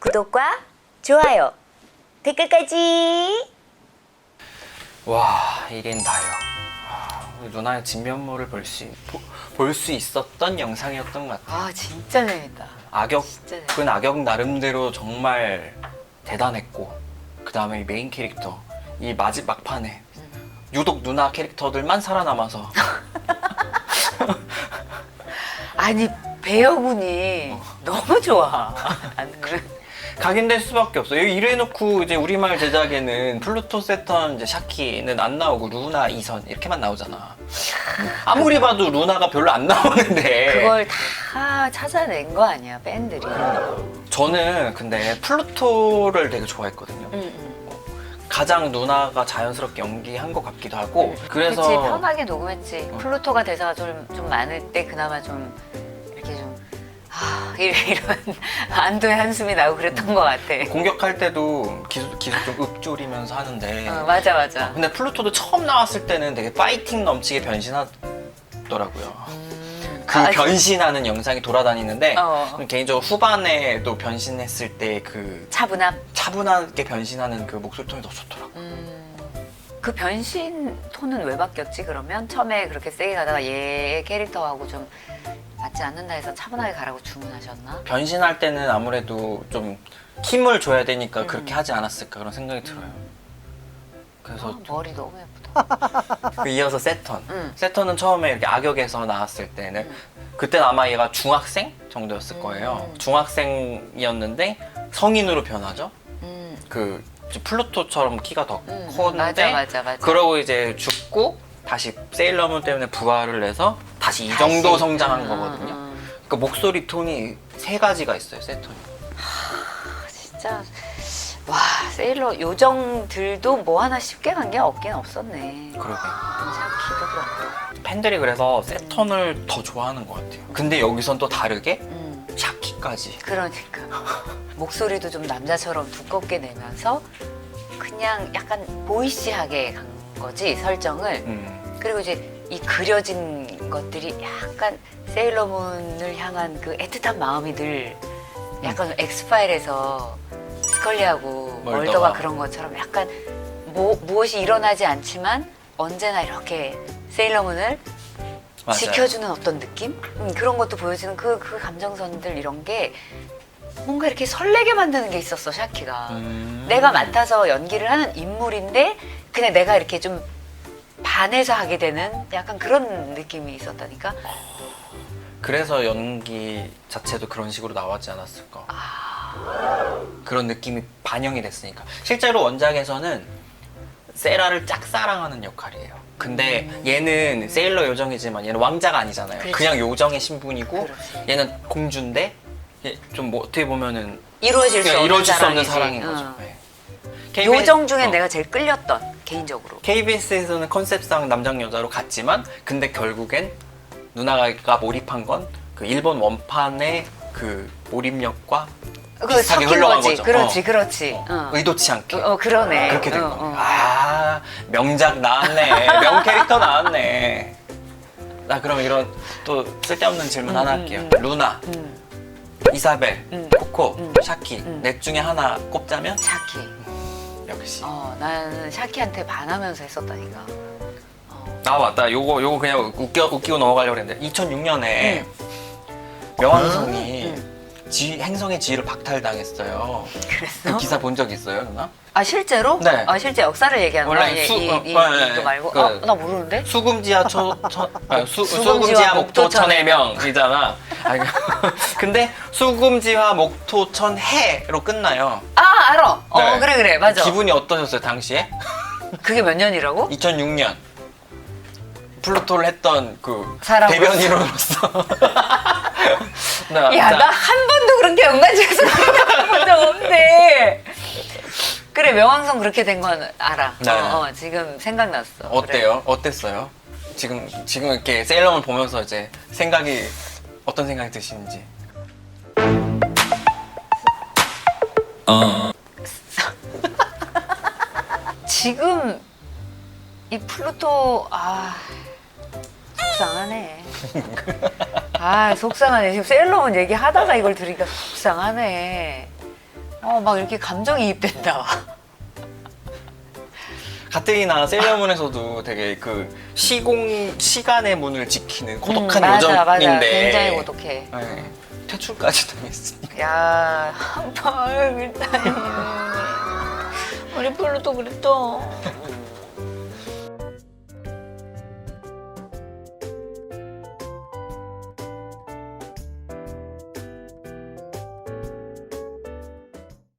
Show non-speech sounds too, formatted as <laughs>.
구독과 좋아요, 댓글까지. 와 1인 다요. 와, 우리 누나의 진면모를 볼 수 볼 수 있었던 영상이었던 것 같아요. 아 진짜 재밌다. 악역은 악역 나름대로 정말 대단했고 그 다음에 이 메인 캐릭터 이 마지막 막판에 유독 누나 캐릭터들만 살아남아서. <laughs> 아니 배우군이 너무 좋아. 나는 <laughs> 각인될 수밖에 없어요. 이래놓고 이제 우리말 제작에는 플루토 세턴 이제 샤키는 안 나오고 루나 이선 이렇게만 나오잖아. 아무리 봐도 루나가 별로 안 나오는데. 그걸 다 찾아낸 거 아니야 팬들이. 저는 근데 플루토를 되게 좋아했거든요. 응, 응. 가장 누나가 자연스럽게 연기한 것 같기도 하고. 그래서 그치 편하게 녹음했지. 어. 플루토가 대사가 좀, 좀 많을 때 그나마 좀 이런 안도의 한숨이 나고 그랬던 것 같아. 공격할 때도 기술, 기술 좀 읊조리면서 하는데. 어, 맞아 맞아. 근데 플루토도 처음 나왔을 때는 되게 파이팅 넘치게 변신하더라고요. 음, 그 아, 변신하는 영상이 돌아다니는데 어. 개인적으로 후반에도 변신했을 때 그 차분함. 차분하게 변신하는 그 목소리 톤이 더 좋더라고. 음, 그 변신 톤은 왜 바뀌었지 그러면? 처음에 그렇게 세게 가다가 얘 캐릭터하고 좀 맞지 않는다 해서 차분하게 가라고 주문하셨나? 변신할 때는 아무래도 좀 힘을 줘야 되니까 음. 그렇게 하지 않았을까 그런 생각이 들어요. 그래서 아, 머리 너무 예쁘다. 그 이어서 세턴. 음. 세턴은 처음에 이렇게 악역에서 나왔을 때는 그때는 아마 얘가 중학생 정도였을 거예요. 음. 중학생이었는데 성인으로 변하죠. 음, 그 플루토처럼 키가 더 음, 컸는데 맞아 맞아 맞아. 그러고 이제 죽고 다시 세일러문 때문에 부활을 해서 다시 이 정도 다시. 성장한 음, 거거든요. 음, 음. 그 목소리 톤이 세 가지가 있어요, 세 톤이. 아, 진짜 와 세일러 요정들도 뭐 하나 쉽게 간 게 없긴 없었네. 그러게. 샤키도 그렇고. 팬들이 그래서 세턴을 더 좋아하는 것 같아요. 근데 여기선 또 다르게 음. 샤키까지. 그러니까 <laughs> 목소리도 좀 남자처럼 두껍게 내면서 그냥 약간 보이시하게 간 거지 설정을 음. 그리고 이제 이 그려진 것들이 약간 세일러문을 향한 그 애틋한 마음이 늘 약간 엑스파일에서 스컬리하고 멀더가. 멀더가 그런 것처럼 약간 뭐, 무엇이 일어나지 않지만 언제나 이렇게 세일러문을 맞아요. 지켜주는 어떤 느낌? 음, 그런 것도 보여주는 그, 그 감정선들 이런 게 뭔가 이렇게 설레게 만드는 게 있었어 샤키가 음. 내가 맡아서 연기를 하는 인물인데 그냥 내가 이렇게 좀 반해서 하게 되는 약간 그런 느낌이 있었다니까 그래서 연기 자체도 그런 식으로 나왔지 않았을까. 아. 그런 느낌이 반영이 됐으니까. 실제로 원작에서는 세라를 짝사랑하는 역할이에요. 근데 얘는 세일러 요정이지만 얘는 왕자가 아니잖아요. 음. 그렇지. 그냥 요정의 신분이고 그렇지. 얘는 공주인데 좀 뭐 어떻게 보면은 이루어질 수 그냥 없는 이루어질 수 없는. 사랑인 거죠. 응. 네. KBS 요정 중에 어. 내가 제일 끌렸던 개인적으로 KBS에서는 컨셉상 남장 여자로 갔지만 근데 결국엔 누나가 몰입한 건 그 일본 원판의 그 몰입력과 그 비슷하게 섞인 흘러간 거지 거죠. 그렇지 어. 그렇지 어, 어. 의도치 않게 어, 그러네 그렇게 된 어, 거예요. 어. 아 명작 나왔네. 명 캐릭터 나왔네. 나 그럼 이런 또 쓸데없는 질문 하나 음, 할게요. 음. 루나, 음, 이사벨, 음. 코코, 음. 샤키 음. 넷 중에 하나 꼽자면 샤키 역시. 어, 나는 샤키한테 반하면서 했었다니까 어. 아 맞다. 요거 요거 그냥 웃겨 웃기고 넘어가려고 했는데 2006년에 명왕성이 음. 지, 행성의 지위를 박탈당했어요. 그랬어? 그 기사 본 적 있어요, 누나? 아 실제로? 네. 아 실제 역사를 얘기하는 거야? 원래 이, 수- 이, 어, 이, 어, 네, 이거 말고? 그- 아, 나 모르는데? 수금지하 초, 천, <laughs> 아, 수, 수금지와 목토 목토 천의 명이잖아. 아니, <laughs> 근데 수금지하 목토 천 해로 끝나요. 아 알아 어 네. 그래 그래 맞아 기분이 어떠셨어요 당시에? 그게 몇 년이라고? 2006년 플루토를 했던 그 사람으로서. 대변인으로서. <laughs> 나, 야 자, 나한 번도 그렇게 연관지어서 생각해본 적 없네 그래 명왕성 그렇게 된 건 알아 네. 어, 어, 지금 생각났어 어때요? 어땠어요? 지금 지금 이렇게 세일러문 보면서 이제 생각이 어떤 생각이 드시는지. <laughs> 지금 이 플루토 아 속상하네. 아 속상하네. 지금 셀러문 얘기하다가 이걸 들으니까 속상하네. 어, 막 이렇게 감정이입된다. 가뜩이나 세일러문에서도 되게 그 시공 시간의 문을 지키는 고독한 음, 맞아, 맞아. 요정인데 굉장히 고독해. 네, 퇴출까지 당했으니까 야, 한발 그랬다니. 우리 플루토 그랬어.